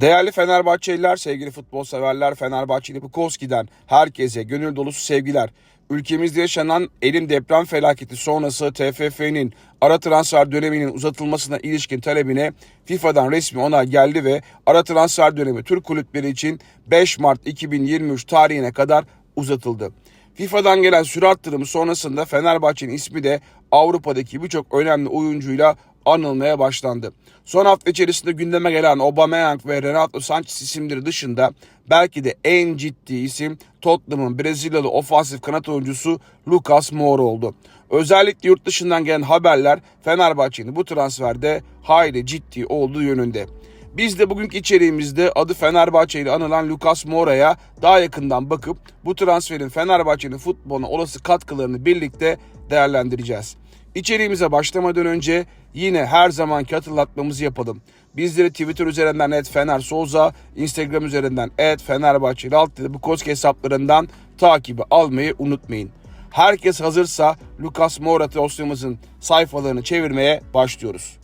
Değerli Fenerbahçeliler, sevgili futbol severler, Fenerbahçeli Bukowski'den herkese gönül dolusu sevgiler. Ülkemizde yaşanan elim deprem felaketi sonrası TFF'nin ara transfer döneminin uzatılmasına ilişkin talebine FIFA'dan resmi onay geldi ve ara transfer dönemi Türk kulüpleri için 5 Mart 2023 tarihine kadar uzatıldı. FIFA'dan gelen süre arttırımı sonrasında Fenerbahçe'nin ismi de Avrupa'daki birçok önemli oyuncuyla anılmaya başlandı. Son hafta içerisinde gündeme gelen Aubameyang ve Renato Sanchez isimleri dışında belki de en ciddi isim Tottenham'ın Brezilyalı ofansif kanat oyuncusu Lucas Moura oldu. Özellikle yurt dışından gelen haberler Fenerbahçe'nin bu transferde hayli ciddi olduğu yönünde. Biz de bugünkü içeriğimizde adı Fenerbahçe ile anılan Lucas Moura'ya daha yakından bakıp bu transferin Fenerbahçe'nin futboluna olası katkılarını birlikte değerlendireceğiz. İçeriğimize başlamadan önce yine her zamanki hatırlatmamızı yapalım. Bizleri Twitter üzerinden et Fener Souza, Instagram üzerinden et Fenerbahçe alt Bukowski hesaplarından takibi almayı unutmayın. Herkes hazırsa Lucas Moura dosyamızın sayfalarını çevirmeye başlıyoruz.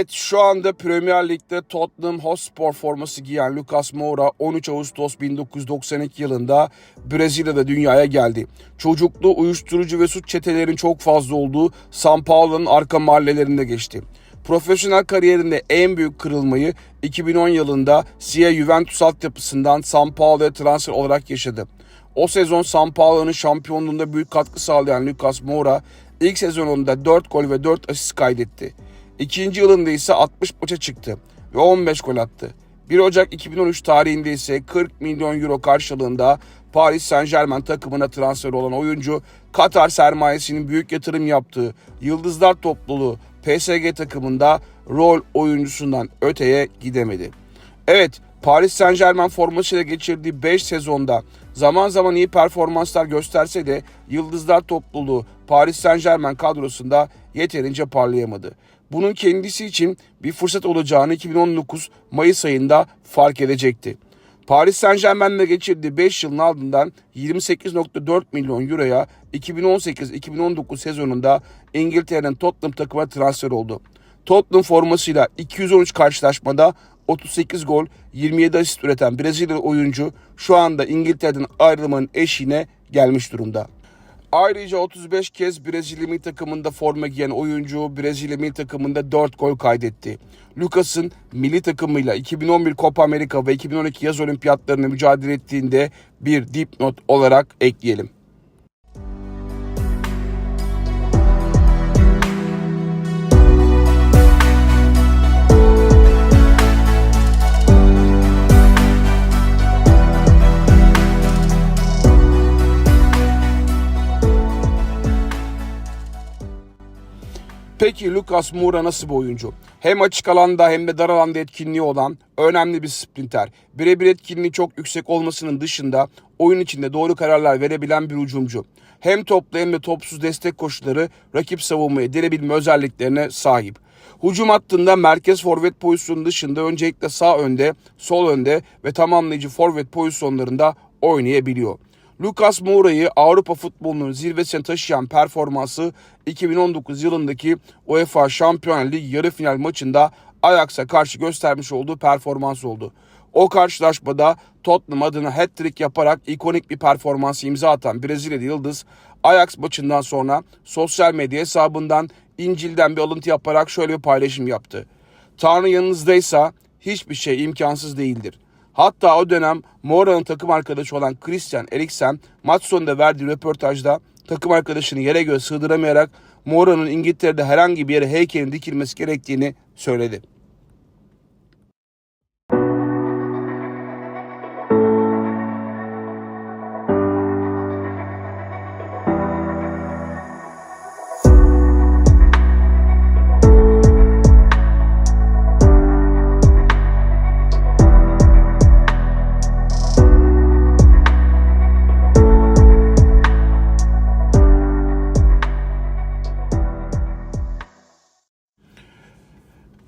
Evet şu anda Premier Lig'de Tottenham Hotspur forması giyen Lucas Moura 13 Ağustos 1992 yılında Brezilya'da dünyaya geldi. Çocukluğu uyuşturucu ve suç çetelerinin çok fazla olduğu São Paulo'nun arka mahallelerinde geçti. Profesyonel kariyerinde en büyük kırılmayı 2010 yılında Sia Juventus altyapısından São Paulo'ya transfer olarak yaşadı. O sezon São Paulo'nun şampiyonluğunda büyük katkı sağlayan Lucas Moura ilk sezonunda 4 gol ve 4 asist kaydetti. İkinci yılında ise 60 maça çıktı ve 15 gol attı. 1 Ocak 2013 tarihinde ise 40 milyon euro karşılığında Paris Saint Germain takımına transfer olan oyuncu Katar sermayesinin büyük yatırım yaptığı Yıldızlar topluluğu PSG takımında rol oyuncusundan öteye gidemedi. Evet Paris Saint Germain formasıyla geçirdiği 5 sezonda zaman zaman iyi performanslar gösterse de Yıldızlar topluluğu Paris Saint Germain kadrosunda yeterince parlayamadı. Bunun kendisi için bir fırsat olacağını 2019 Mayıs ayında fark edecekti. Paris Saint Germain'le geçirdiği 5 yılın ardından 28.4 milyon euroya 2018-2019 sezonunda İngiltere'nin Tottenham takımına transfer oldu. Tottenham formasıyla 213 karşılaşmada 38 gol, 27 asist üreten Brezilyalı oyuncu şu anda İngiltere'den ayrılmanın eşiğine gelmiş durumda. Ayrıca 35 kez Brezilya milli takımında forma giyen oyuncu Brezilya milli takımında 4 gol kaydetti. Lucas'ın milli takımıyla 2011 Copa America ve 2012 yaz olimpiyatlarını mücadele ettiğinde bir dipnot olarak ekleyelim. Peki Lucas Moura nasıl bir oyuncu? Hem açık alanda hem de dar alanda etkinliği olan önemli bir sprinter. Birebir etkinliği çok yüksek olmasının dışında oyun içinde doğru kararlar verebilen bir hücumcu. Hem toplu hem de topsuz destek koşulları rakip savunmayı direbilme özelliklerine sahip. Hücum hattında merkez forvet pozisyonu dışında öncelikle sağ önde, sol önde ve tamamlayıcı forvet pozisyonlarında oynayabiliyor. Lucas Moura'yı Avrupa futbolunun zirvesine taşıyan performansı 2019 yılındaki UEFA Şampiyonlar Ligi yarı final maçında Ajax'a karşı göstermiş olduğu performans oldu. O karşılaşmada Tottenham adına hat-trick yaparak ikonik bir performans imza atan Brezilyalı Yıldız, Ajax maçından sonra sosyal medya hesabından İncil'den bir alıntı yaparak şöyle bir paylaşım yaptı. Tanrı yanınızdaysa hiçbir şey imkansız değildir. Hatta o dönem Moura'nın takım arkadaşı olan Christian Eriksen maç sonunda verdiği röportajda takım arkadaşını yere göğe sığdıramayarak Moura'nın İngiltere'de herhangi bir yere heykelin dikilmesi gerektiğini söyledi.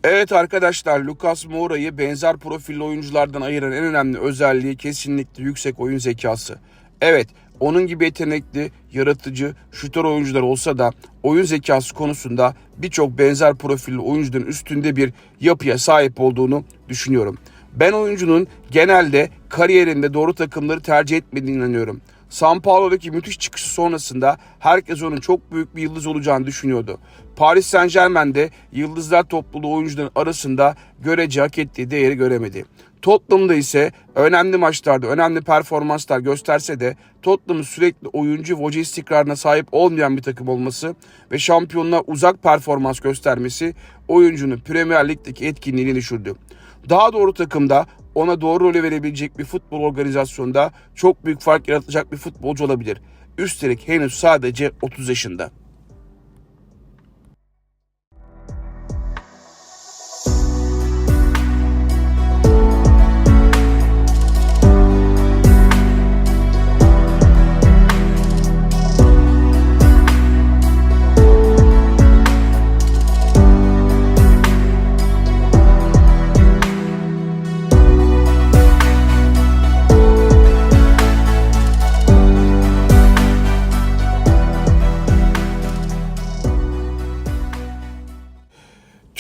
Evet arkadaşlar Lucas Moura'yı benzer profilli oyunculardan ayıran en önemli özelliği kesinlikle yüksek oyun zekası. Evet onun gibi yetenekli, yaratıcı, şutör oyuncular olsa da oyun zekası konusunda birçok benzer profilli oyuncuların üstünde bir yapıya sahip olduğunu düşünüyorum. Ben oyuncunun genelde kariyerinde doğru takımları tercih etmediğine inanıyorum. São Paulo'daki müthiş çıkışı sonrasında herkes onun çok büyük bir yıldız olacağını düşünüyordu. Paris Saint Germain'de yıldızlar topluluğu oyuncuların arasında görece hak ettiği değeri göremedi. Tottenham'da ise önemli maçlarda önemli performanslar gösterse de Tottenham'ın sürekli oyuncu ve istikrarına sahip olmayan bir takım olması ve şampiyonluğa uzak performans göstermesi oyuncunun Premier Lig'deki etkinliğini düşürdü. Daha doğru takımda ona doğru rolü verebilecek bir futbol organizasyonda çok büyük fark yaratacak bir futbolcu olabilir. Üstelik henüz sadece 30 yaşında.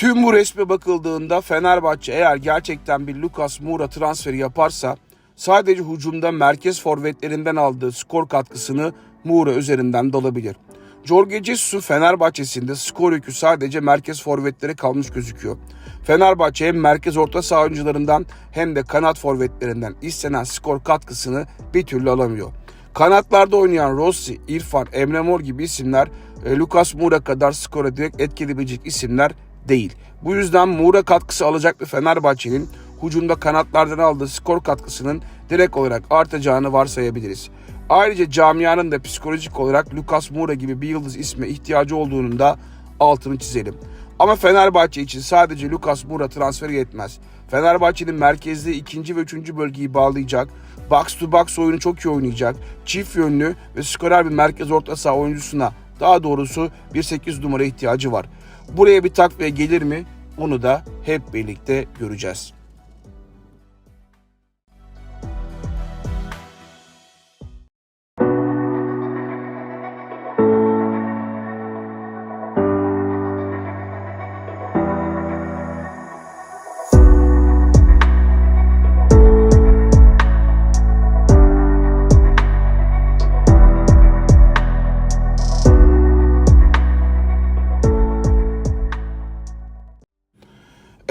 Tüm bu resme bakıldığında Fenerbahçe eğer gerçekten bir Lucas Moura transferi yaparsa sadece hücumda merkez forvetlerinden aldığı skor katkısını Moura üzerinden dalabilir. Jorge Jesus'un Fenerbahçe'sinde skor yükü sadece merkez forvetlere kalmış gözüküyor. Fenerbahçe hem merkez orta saha oyuncularından hem de kanat forvetlerinden istenen skor katkısını bir türlü alamıyor. Kanatlarda oynayan Rossi, İrfan, Emre Mor gibi isimler e, Lucas Moura kadar skora direkt etkileyebilecek isimler değil. Bu yüzden Moura katkısı alacak bir Fenerbahçe'nin hücumda kanatlardan aldığı skor katkısının direkt olarak artacağını varsayabiliriz. Ayrıca camianın da psikolojik olarak Lucas Moura gibi bir yıldız isme ihtiyacı olduğunun da altını çizelim. Ama Fenerbahçe için sadece Lucas Moura transferi yetmez. Fenerbahçe'nin merkezde ikinci ve üçüncü bölgeyi bağlayacak, box to box oyunu çok iyi oynayacak, çift yönlü ve skorer bir merkez orta saha oyuncusuna daha doğrusu bir 8 numara ihtiyacı var. Buraya bir takviye gelir mi? Onu da hep birlikte göreceğiz.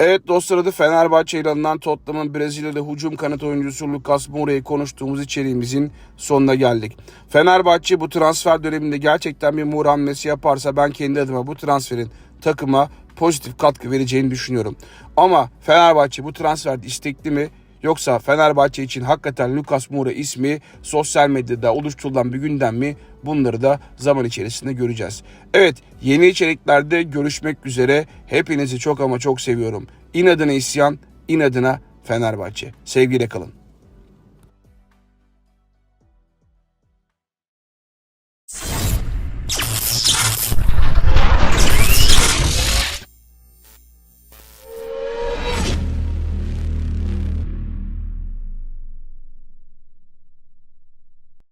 Evet dostlar adı Fenerbahçe ile alınan Tottenham'ın Brezilya'da hücum kanat oyuncusu Lucas Moura'yı konuştuğumuz içeriğimizin sonuna geldik. Fenerbahçe bu transfer döneminde gerçekten bir Moura hamlesi yaparsa ben kendi adıma bu transferin takıma pozitif katkı vereceğini düşünüyorum. Ama Fenerbahçe bu transferde istekli mi? Yoksa Fenerbahçe için hakikaten Lucas Moura ismi sosyal medyada oluşturulan bir gündem mi? Bunları da zaman içerisinde göreceğiz. Evet yeni içeriklerde görüşmek üzere. Hepinizi çok ama çok seviyorum. İnadına isyan, inadına Fenerbahçe. Sevgiyle kalın.